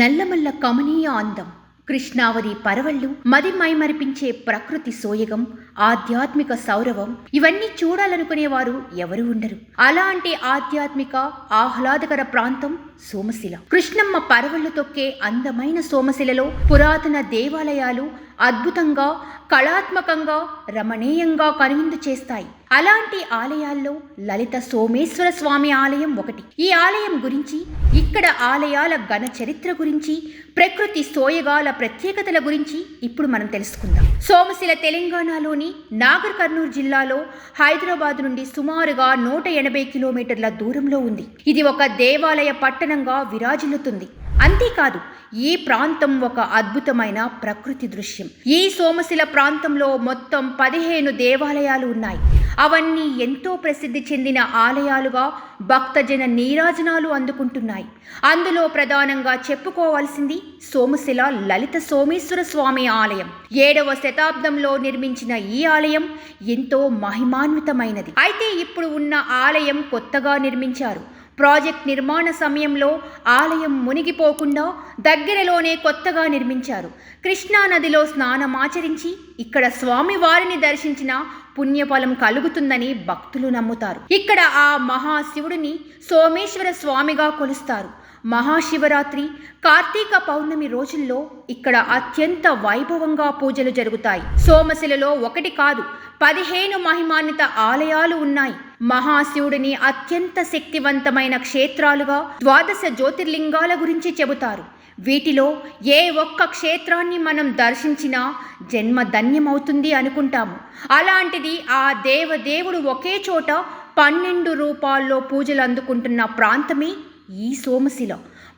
నల్లమల్ల కమనీయ అందం కృష్ణావరి పరవళ్ళు మది మైమరిపించే ప్రకృతి సోయగం ఆధ్యాత్మిక సౌరవం ఇవన్నీ చూడాలనుకునేవారు ఎవరు ఉండరు. అలాంటి ఆధ్యాత్మిక ఆహ్లాదకర ప్రాంతం సోమశిల. కృష్ణమ్మ పరవళ్ళు తొక్కే అందమైన సోమశిలలో పురాతన దేవాలయాలు అద్భుతంగా కళాత్మకంగా రమణీయంగా కనువిందు చేస్తాయి. అలాంటి ఆలయాల్లో లలిత సోమేశ్వర స్వామి ఆలయం ఒకటి. ఈ ఆలయం గురించి ఇక్కడ ఆలయాల ఘన చరిత్ర గురించి ప్రకృతి సోయగాల ప్రత్యేకతల గురించి ఇప్పుడు మనం తెలుసుకుందాం. సోమశిల తెలంగాణలోని నాగర్ కర్నూలు జిల్లాలో హైదరాబాద్ నుండి సుమారుగా నూట ఎనభై కిలోమీటర్ల దూరంలో ఉంది. ఇది ఒక దేవాలయ పట్టణంగా విరాజిల్లుతుంది. అంతేకాదు ఈ ప్రాంతం ఒక అద్భుతమైన ప్రకృతి దృశ్యం. ఈ సోమశిల ప్రాంతంలో మొత్తం పదిహేను దేవాలయాలు ఉన్నాయి. అవన్నీ ఎంతో ప్రసిద్ధి చెందిన ఆలయాలుగా భక్తజన నీరాజనాలు అందుకుంటున్నాయి. అందులో ప్రధానంగా చెప్పుకోవాల్సింది సోమశిల లలిత సోమేశ్వర స్వామి ఆలయం. ఏడవ శతాబ్దంలో నిర్మించిన ఈ ఆలయం ఎంతో మహిమాన్వితమైనది. అయితే ఇప్పుడు ఉన్న ఆలయం కొత్తగా నిర్మించారు. ప్రాజెక్ట్ నిర్మాణ సమయంలో ఆలయం మునిగిపోకుండా దగ్గరలోనే కొత్తగా నిర్మించారు. కృష్ణా నదిలో స్నానమాచరించి ఇక్కడ స్వామివారిని దర్శించిన పుణ్యఫలం కలుగుతుందని భక్తులు నమ్ముతారు. ఇక్కడ ఆ మహాశివుడిని సోమేశ్వర స్వామిగా కొలుస్తారు. మహాశివరాత్రి కార్తీక పౌర్ణమి రోజుల్లో ఇక్కడ అత్యంత వైభవంగా పూజలు జరుగుతాయి. సోమశిలలో ఒకటి కాదు పదిహేను మహిమాన్విత ఆలయాలు ఉన్నాయి. మహాశివుడిని అత్యంత శక్తివంతమైన క్షేత్రాలుగా ద్వాదశ జ్యోతిర్లింగాల గురించి చెబుతారు. వీటిలో ఏ ఒక్క క్షేత్రాన్ని మనం దర్శించినా జన్మ ధన్యమవుతుంది అనుకుంటాము. అలాంటిది ఆ దేవదేవుడు ఒకే చోట పన్నెండు రూపాల్లో పూజలు అందుకుంటున్న ప్రాంతమే ఈ సోమశిల.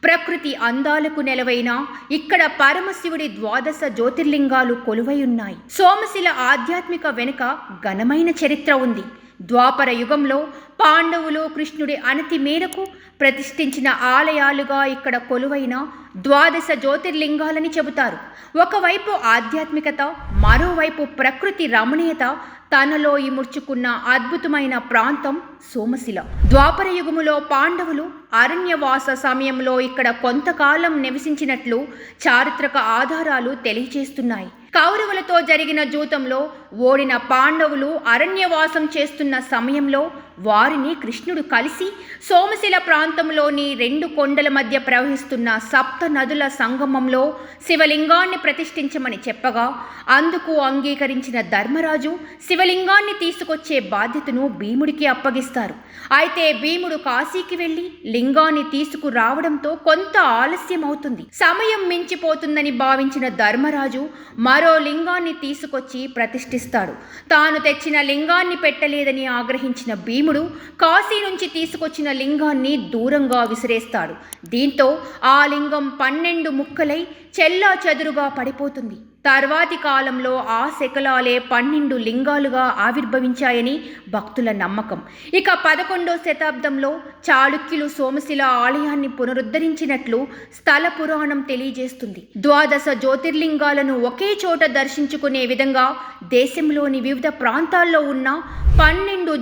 ప్రకృతి అందాలకు నెలవైన ఇక్కడ పరమశివుడి ద్వాదశ జ్యోతిర్లింగాలు కొలువై ఉన్నాయి సోమశిల ఆధ్యాత్మిక వెనుక ఘనమైన చరిత్ర ఉంది. ద్వాపర యుగంలో పాండవులు కృష్ణుడి అనతి మేరకు ప్రతిష్ఠించిన ఆలయాలుగా ఇక్కడ కొలువైన ద్వాదశ జ్యోతిర్లింగాలని చెబుతారు. ఒకవైపు ఆధ్యాత్మికత మరోవైపు ప్రకృతి రమణీయత తనలో ఇముర్చుకున్న అద్భుతమైన ప్రాంతం సోమశిల. ద్వాపర యుగములో పాండవులు అరణ్యవాస సమయంలో ఇక్కడ కొంతకాలం నివసించినట్లు చారిత్రక ఆధారాలు తెలియచేస్తున్నాయి. కౌరవులతో జరిగిన జూతంలో ఓడిన పాండవులు అరణ్యవాసం చేస్తున్న సమయంలో వారిని కృష్ణుడు కలిసి సోమశిల ప్రాంతంలోని రెండు కొండల మధ్య ప్రవహిస్తున్న సప్త నదుల సంగమంలో శివలింగాన్ని ప్రతిష్ఠించమని చెప్పగా అందుకు అంగీకరించిన ధర్మరాజు శివలింగాన్ని తీసుకొచ్చే బాధ్యతను భీముడికి అప్పగిస్తారు. అయితే భీముడు కాశీకి వెళ్ళి లింగాన్ని తీసుకురావడంతో కొంత ఆలస్యం అవుతుంది సమయం మించిపోతుందని భావించిన ధర్మరాజు మరో లింగాన్ని తీసుకొచ్చి ప్రతిష్ఠిస్తాడు. తాను తెచ్చిన లింగాన్ని పెట్టలేదని ఆగ్రహించిన భీముడు కాశీ నుంచి తీసుకొచ్చిన లింగాన్ని దూరంగా విసిరేస్తాడు. దీంతో ఆ లింగం పన్నెండు ముక్కలై చెల్లా చెదురుగా పడిపోతుంది. తర్వాతి కాలంలో ఆ శకలాలే పన్నెండు లింగాలుగా ఆవిర్భవించాయని భక్తుల నమ్మకం. ఇక పదకొండో శతాబ్దంలో చాళుక్యులు సోమశిల ఆలయాన్ని పునరుద్ధరించినట్లు స్థల పురాణం తెలియజేస్తుంది. ద్వాదశ జ్యోతిర్లింగాలను ఒకే చోట దర్శించుకునే విధంగా దేశంలోని వివిధ ప్రాంతాల్లో ఉన్న పన్నెండు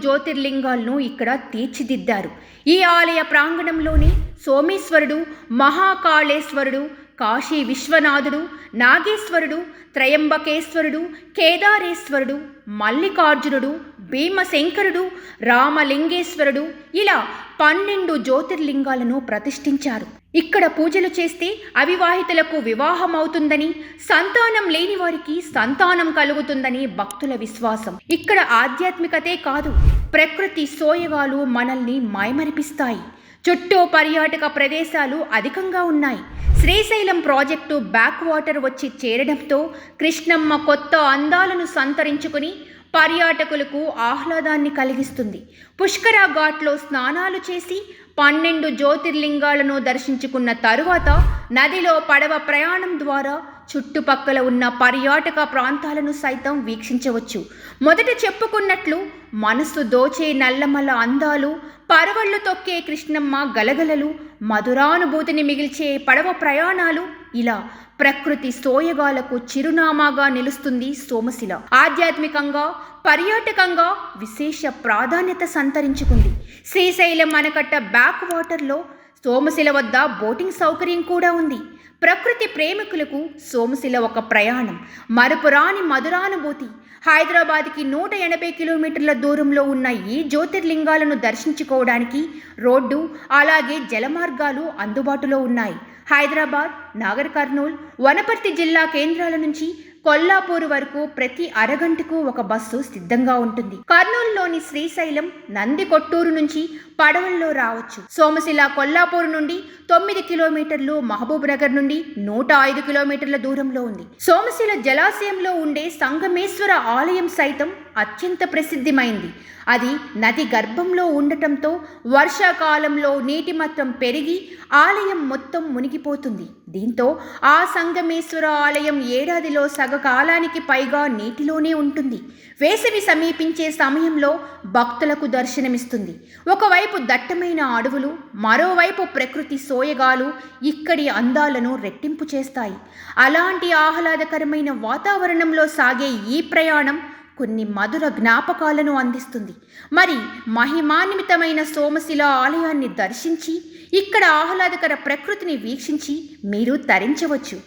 జ్యోతిర్లింగాలను ఇక్కడ తీర్చిదిద్దారు. ఈ ఆలయ ప్రాంగణంలోని సోమేశ్వరుడు మహాకాళేశ్వరుడు కాశీ విశ్వనాథుడు నాగేశ్వరుడు త్రయంబకేశ్వరుడు కేదారేశ్వరుడు మల్లికార్జునుడు భీమశంకరుడు రామలింగేశ్వరుడు ఇలా పన్నెండు జ్యోతిర్లింగాలను ప్రతిష్ఠించారు. ఇక్కడ పూజలు చేస్తే అవివాహితులకు వివాహం అవుతుందని సంతానం లేని వారికి సంతానం కలుగుతుందని భక్తుల విశ్వాసం. ఇక్కడ ఆధ్యాత్మికతే కాదు ప్రకృతి సోయగాలు మనల్ని మైమరిపిస్తాయి. చుట్టూ పర్యాటక ప్రదేశాలు అధికంగా ఉన్నాయి. శ్రీశైలం ప్రాజెక్టు బ్యాక్ వాటర్ వచ్చి చేరడంతో కృష్ణమ్మ కొత్త అందాలను సంతరించుకుని పర్యాటకులకు ఆహ్లాదాన్ని కలిగిస్తుంది. పుష్కర ఘాట్లో స్నానాలు చేసి పన్నెండు జ్యోతిర్లింగాలను దర్శించుకున్న తరువాత నదిలో పడవ ప్రయాణం ద్వారా చుట్టుపక్కల ఉన్న పర్యాటక ప్రాంతాలను సైతం వీక్షించవచ్చు. మొదట చెప్పుకున్నట్లు మనసు దోచే నల్లమల అందాలు పరవళ్ళు తొక్కే కృష్ణమ్మ గలగలలు మధురానుభూతిని మిగిల్చే పడవ ప్రయాణాలు ఇలా ప్రకృతి సోయగాలకు చిరునామాగా నిలుస్తుంది సోమశిల. ఆధ్యాత్మికంగా పర్యాటకంగా విశేష ప్రాధాన్యత సంతరించుకుంది. శ్రీశైలం అనకట్ట బ్యాక్ వాటర్లో సోమశిల వద్ద బోటింగ్ సౌకర్యం కూడా ఉంది. ప్రకృతి ప్రేమికులకు సోమశిల ఒక ప్రయాణం. మరపురాని మధురానుభూతి. హైదరాబాద్కి నూట ఎనభై కిలోమీటర్ల దూరంలో ఉన్న ఈ జ్యోతిర్లింగాలను దర్శించుకోవడానికి రోడ్డు అలాగే జలమార్గాలు అందుబాటులో ఉన్నాయి. హైదరాబాద్ నాగర్ కర్నూల్ వనపర్తి జిల్లా కేంద్రాల నుంచి కొల్లాపూర్ వరకు ప్రతి అరగంటకు ఒక బస్సు సిద్ధంగా ఉంటుంది. కర్నూలులోని శ్రీశైలం నంది కొట్టూరు నుంచి పడవల్లో రావచ్చు. సోమశిల కొల్లాపూర్ నుండి తొమ్మిది కిలోమీటర్లు మహబూబ్ నగర్ నుండి నూట ఐదు కిలోమీటర్ల దూరంలో ఉంది. సోమశిల జలాశయంలో ఉండే సంగమేశ్వర ఆలయం సైతం అత్యంత ప్రసిద్ధిమైంది అది నది గర్భంలో ఉండటంతో వర్షాకాలంలో నీటి మట్టం పెరిగి ఆలయం మొత్తం మునిగిపోతుంది. దీంతో ఆ సంగమేశ్వర ఆలయం ఏడాదిలో సగ కాలానికి పైగా నీటిలోనే ఉంటుంది. వేసవి సమీపించే సమయంలో భక్తులకు దర్శనమిస్తుంది. ఒకవైపు దట్టమైన అడవులు మరోవైపు ప్రకృతి సోయగాలు ఇక్కడి అందాలను రెట్టింపు చేస్తాయి. అలాంటి ఆహ్లాదకరమైన వాతావరణంలో సాగే ఈ ప్రయాణం కొన్ని మధుర జ్ఞాపకాలను అందిస్తుంది. మరి మహిమాన్వితమైన సోమశిల ఆలయాన్ని దర్శించి ఇక్కడ ఆహ్లాదకర ప్రకృతిని వీక్షించి మీరు తరించవచ్చు.